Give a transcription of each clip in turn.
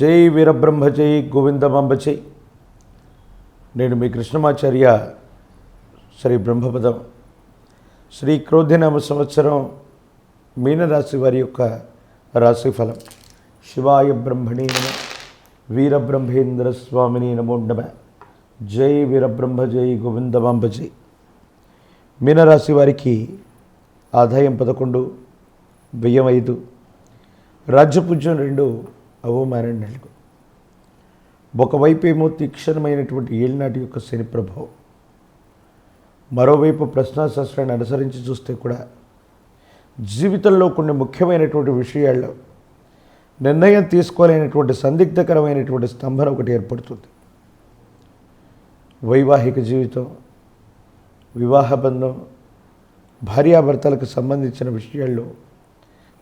జై వీరబ్రహ్మ జై గోవిందమాంబ జై. నేను మీ కృష్ణమాచార్య శ్రీ బ్రహ్మపదం. శ్రీ క్రోధినామ సంవత్సరం మీనరాశి వారి యొక్క రాశిఫలం. శివాయ బ్రహ్మణి నమ వీరబ్రహ్మేంద్ర స్వామిని నమో నమ. జై వీరబ్రహ్మ జై గోవిందమాంబ జై. మీనరాశి వారికి ఆదాయం పదకొండు వ్యయం ఐదు. రాజ్యపూజ్యం రెండు అవమానం నాలుగు ఒకవైపేమో తీక్షణమైనటువంటి ఏళ్ళనాటి యొక్క శని ప్రభావం. మరోవైపు ప్రశ్నాశాస్త్రాన్ని అనుసరించి చూస్తే కూడా జీవితంలో కొన్ని ముఖ్యమైనటువంటి విషయాల్లో నిర్ణయం తీసుకోలేనటువంటి సందిగ్ధకరమైనటువంటి స్తంభన ఒకటి ఏర్పడుతుంది. వైవాహిక జీవితం వివాహ బంధం భార్యాభర్తలకు సంబంధించిన విషయాల్లో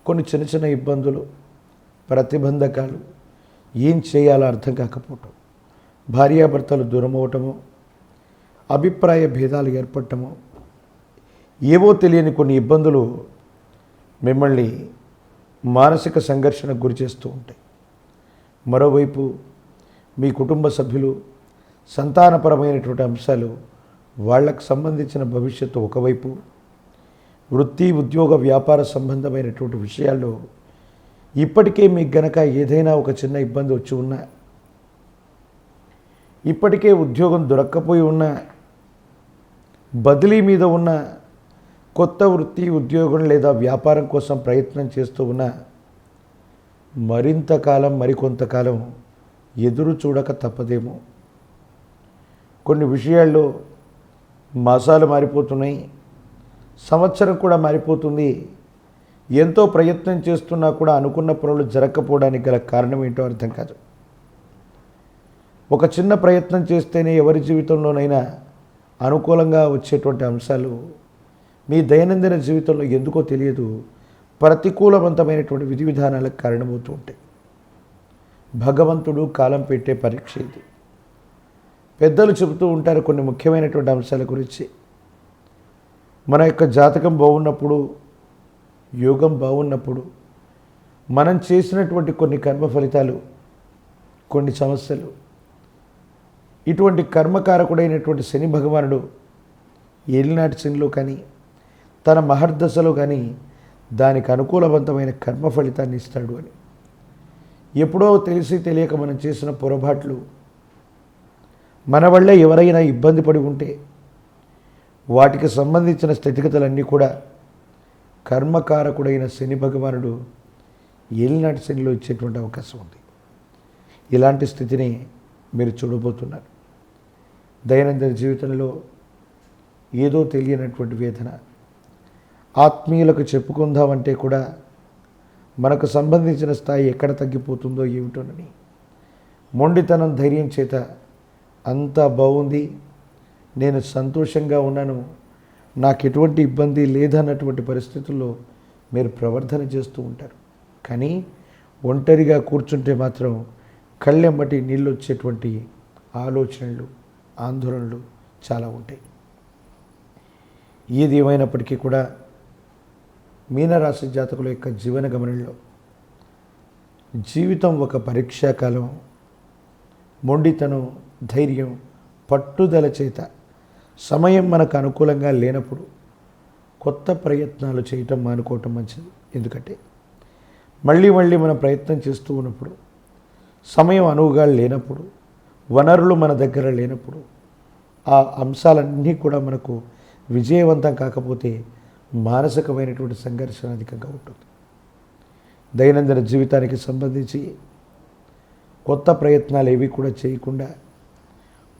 కొన్ని చిన్న చిన్న ఇబ్బందులు ప్రతిబంధకాలు. ఏం చేయాలో అర్థం కాకపోవటం. భార్యాభర్తలు దూరం అవటము అభిప్రాయ భేదాలు ఏర్పడటము ఏవో తెలియని కొన్ని ఇబ్బందులు మిమ్మల్ని మానసిక సంఘర్షణకు గురి చేస్తూ ఉంటాయి. మరోవైపు మీ కుటుంబ సభ్యులు సంతానపరమైనటువంటి అంశాలు వాళ్ళకు సంబంధించిన భవిష్యత్తు ఒకవైపు వృత్తి ఉద్యోగ వ్యాపార సంబంధమైనటువంటి విషయాల్లో ఇప్పటికే మీకు గనక ఏదైనా ఒక చిన్న ఇబ్బంది వచ్చి ఉన్నా ఇప్పటికే ఉద్యోగం దొరక్కపోయి ఉన్నా బదిలీ మీద ఉన్న కొత్త వృత్తి ఉద్యోగం లేదా వ్యాపారం కోసం ప్రయత్నం చేస్తూ ఉన్నా మరింత కాలం మరికొంతకాలం ఎదురు చూడక తప్పదేమో. కొన్ని విషయాల్లో మాసాలు మారిపోతున్నాయి సంవత్సరం కూడా మారిపోతుంది. ఎంతో ప్రయత్నం చేస్తున్నా కూడా అనుకున్న పనులు జరగకపోవడానికి గల కారణం ఏంటో అర్థం కాదు. ఒక చిన్న ప్రయత్నం చేస్తేనే ఎవరి జీవితంలోనైనా అనుకూలంగా వచ్చేటువంటి అంశాలు మీ దైనందిన జీవితంలో ఎందుకో తెలియదు ప్రతికూలవంతమైనటువంటి విధి విధానాలకు కారణమవుతూ ఉంటాయి. భగవంతుడు కాలం పెట్టే పరీక్ష ఇది. పెద్దలు చెబుతూ ఉంటారు కొన్ని ముఖ్యమైనటువంటి అంశాల గురించి. మన యొక్క జాతకం బాగున్నప్పుడు యోగం బాగున్నప్పుడు మనం చేసినటువంటి కొన్ని కర్మ ఫలితాలు కొన్ని సమస్యలు ఇటువంటి కర్మకారకుడైనటువంటి శని భగవానుడు ఏలినాటి శనిలో కానీ తన మహర్దశలో కానీ దానికి అనుకూలవంతమైన కర్మ ఫలితాన్ని ఇస్తాడు అని. ఎప్పుడో తెలిసి తెలియక మనం చేసిన పొరపాట్లు మన వల్ల ఎవరైనా ఇబ్బంది పడి ఉంటే వాటికి సంబంధించిన స్థితిగతులన్నీ కూడా కర్మకారకుడైన శని భగవానుడు ఏలినాటి శనిలో ఇచ్చేటువంటి అవకాశం ఉంది. ఇలాంటి స్థితిని మీరు చూడబోతున్నారు. దైనందిన జీవితంలో ఏదో తెలియనటువంటి వేదన. ఆత్మీయులకు చెప్పుకుందామంటే కూడా మనకు సంబంధించిన స్థాయి ఎక్కడ తగ్గిపోతుందో ఏమిటోనని. మొండితనం ధైర్యం చేత అంతా బాగుంది. నేను సంతోషంగా ఉన్నాను. నాకు ఎటువంటి ఇబ్బంది లేదన్నటువంటి పరిస్థితుల్లో మీరు ప్రవర్తన చేస్తూ ఉంటారు. కానీ ఒంటరిగా కూర్చుంటే మాత్రం కళ్ళెంబటి నీళ్ళు వచ్చేటువంటి ఆలోచనలు ఆందోళనలు చాలా ఉంటాయి. ఏది ఏమైనప్పటికీ కూడా మీనరాశి జాతకుల యొక్క జీవన గమనంలో జీవితం ఒక పరీక్షాకాలం మొండితనం ధైర్యం పట్టుదల చేత సమయం మనకు అనుకూలంగా లేనప్పుడు కొత్త ప్రయత్నాలు చేయటం మానుకోవటం మంచిది. ఎందుకంటే మళ్ళీ మళ్ళీ మనం ప్రయత్నం చేస్తూ ఉన్నప్పుడు సమయం అనువుగా లేనప్పుడు వనరులు మన దగ్గర లేనప్పుడు ఆ అంశాలన్నీ కూడా మనకు విజయవంతం కాకపోతే మానసికమైనటువంటి సంఘర్షణ అధికంగా ఉంటుంది. దైనందిన జీవితానికి సంబంధించి కొత్త ప్రయత్నాలు ఏవి కూడా చేయకుండా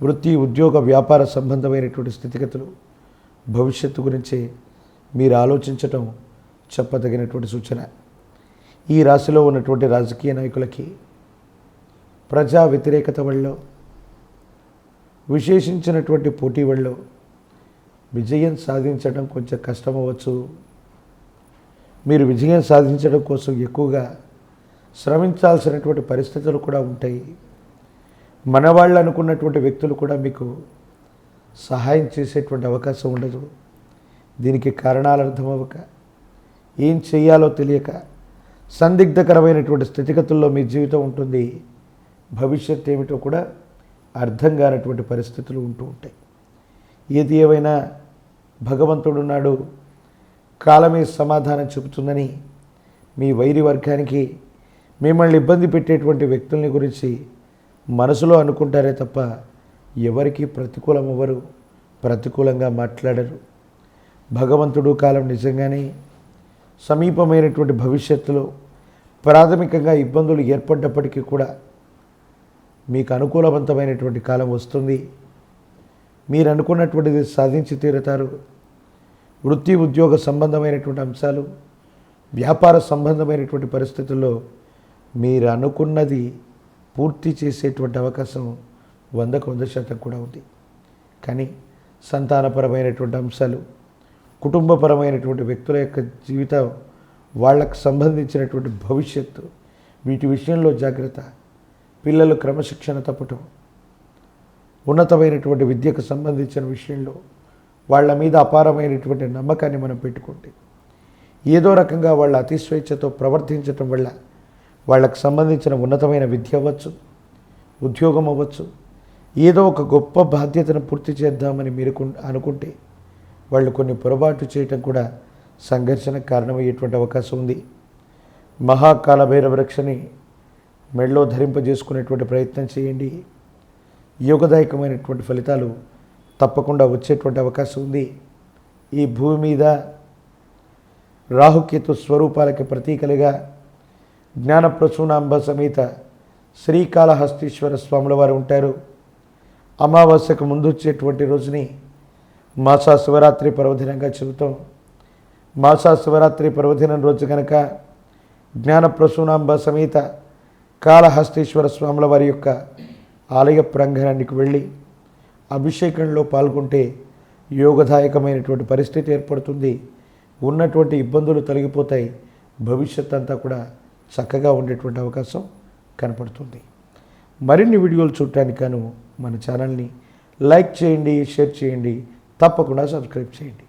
వృత్తి ఉద్యోగ వ్యాపార సంబంధమైనటువంటి స్థితిగతులు భవిష్యత్తు గురించి మీరు ఆలోచించటం చెప్పదగినటువంటి సూచన. ఈ రాశిలో ఉన్నటువంటి రాజకీయ నాయకులకి ప్రజా వ్యతిరేకత వల్ల విశేషించినటువంటి పోటీ వల్ల విజయం సాధించడం కొంచెం కష్టమవచ్చు మీరు విజయం సాధించడం కోసం ఎక్కువగా శ్రమించాల్సినటువంటి పరిస్థితులు కూడా ఉంటాయి. మన వాళ్ళు అనుకున్నటువంటి వ్యక్తులు కూడా మీకు సహాయం చేసేటువంటి అవకాశం ఉండదు. దీనికి కారణాలు అర్థమవ్వక ఏం చేయాలో తెలియక సందిగ్ధకరమైనటువంటి స్థితిగతుల్లో మీ జీవితం ఉంటుంది. భవిష్యత్ ఏమిటో కూడా అర్థం కానటువంటి పరిస్థితులు ఉంటూ ఉంటాయి. ఏది ఏమైనా భగవంతుడు నాడు కాలమే సమాధానం చెబుతుందని మీ వైరి వర్గానికి మిమ్మల్ని ఇబ్బంది పెట్టేటువంటి వ్యక్తుల్ని గురించి మనసులో అనుకుంటారే తప్ప ఎవరికి ప్రతికూలం ఎవరు ప్రతికూలంగా మాట్లాడరు. భగవంతుడు కాలం నిజంగానే సమీపమైనటువంటి భవిష్యత్తులో ప్రాథమికంగా ఇబ్బందులు ఏర్పడ్డప్పటికీ కూడా మీకు అనుకూలవంతమైనటువంటి కాలం వస్తుంది. మీరు అనుకున్నటువంటిది సాధించి తీరుతారు. వృత్తి ఉద్యోగ సంబంధమైనటువంటి అంశాలు వ్యాపార సంబంధమైనటువంటి పరిస్థితుల్లో మీరు అనుకున్నది పూర్తి చేసేటువంటి అవకాశం వందకు వంద శాతం కూడా ఉంది. కానీ సంతానపరమైనటువంటి అంశాలు కుటుంబపరమైనటువంటి వ్యక్తుల యొక్క జీవితం వాళ్ళకు సంబంధించినటువంటి భవిష్యత్తు వీటి విషయంలో జాగ్రత్త పిల్లలు క్రమశిక్షణ తప్పటం ఉన్నతమైనటువంటి విద్యకు సంబంధించిన విషయంలో వాళ్ళ మీద అపారమైనటువంటి నమ్మకాన్ని మనం పెట్టుకుంటే ఏదో రకంగా వాళ్ళ అతిస్వేచ్ఛతో ప్రవర్తించటం వల్ల వాళ్ళకు సంబంధించిన ఉన్నతమైన విద్య అవ్వచ్చు ఉద్యోగం అవ్వచ్చు ఏదో ఒక గొప్ప బాధ్యతను పూర్తి చేద్దామని మీరు అనుకుంటే వాళ్ళు కొన్ని పొరపాటు చేయటం కూడా సంఘర్షణకు కారణమయ్యేటువంటి అవకాశం ఉంది. మహాకాల భైరవ రక్షని మెడలో ధరింపజేసుకునేటువంటి ప్రయత్నం చేయండి. యోగదాయకమైనటువంటి ఫలితాలు తప్పకుండా వచ్చేటువంటి అవకాశం ఉంది. ఈ భూమి మీద రాహుకేతు స్వరూపాలకి ప్రతీకలుగా జ్ఞానప్రసూనాంబ సమేత శ్రీకాళహస్తీశ్వర స్వాముల వారు ఉంటారు. అమావాస్యకు ముందు వచ్చేటువంటి రోజుని మాసా శివరాత్రి పర్వదినంగా చెబుతాం. మాసా శివరాత్రి పర్వదినం రోజు కనుక జ్ఞానప్రసూనాంబ సమేత కాళహస్తీశ్వర స్వాముల వారి యొక్క ఆలయ ప్రాంగణానికి వెళ్ళి అభిషేకంలో పాల్గొంటే యోగదాయకమైనటువంటి పరిస్థితి ఏర్పడుతుంది. ఉన్నటువంటి ఇబ్బందులు తొలగిపోతాయి. భవిష్యత్ అంతా కూడా చక్కగా ఉండేటువంటి అవకాశం కనపడుతుంది. మరిన్ని వీడియోలు చూడటానికి గాను మన ఛానల్ని లైక్ చేయండి షేర్ చేయండి తప్పకుండా సబ్స్క్రైబ్ చేయండి.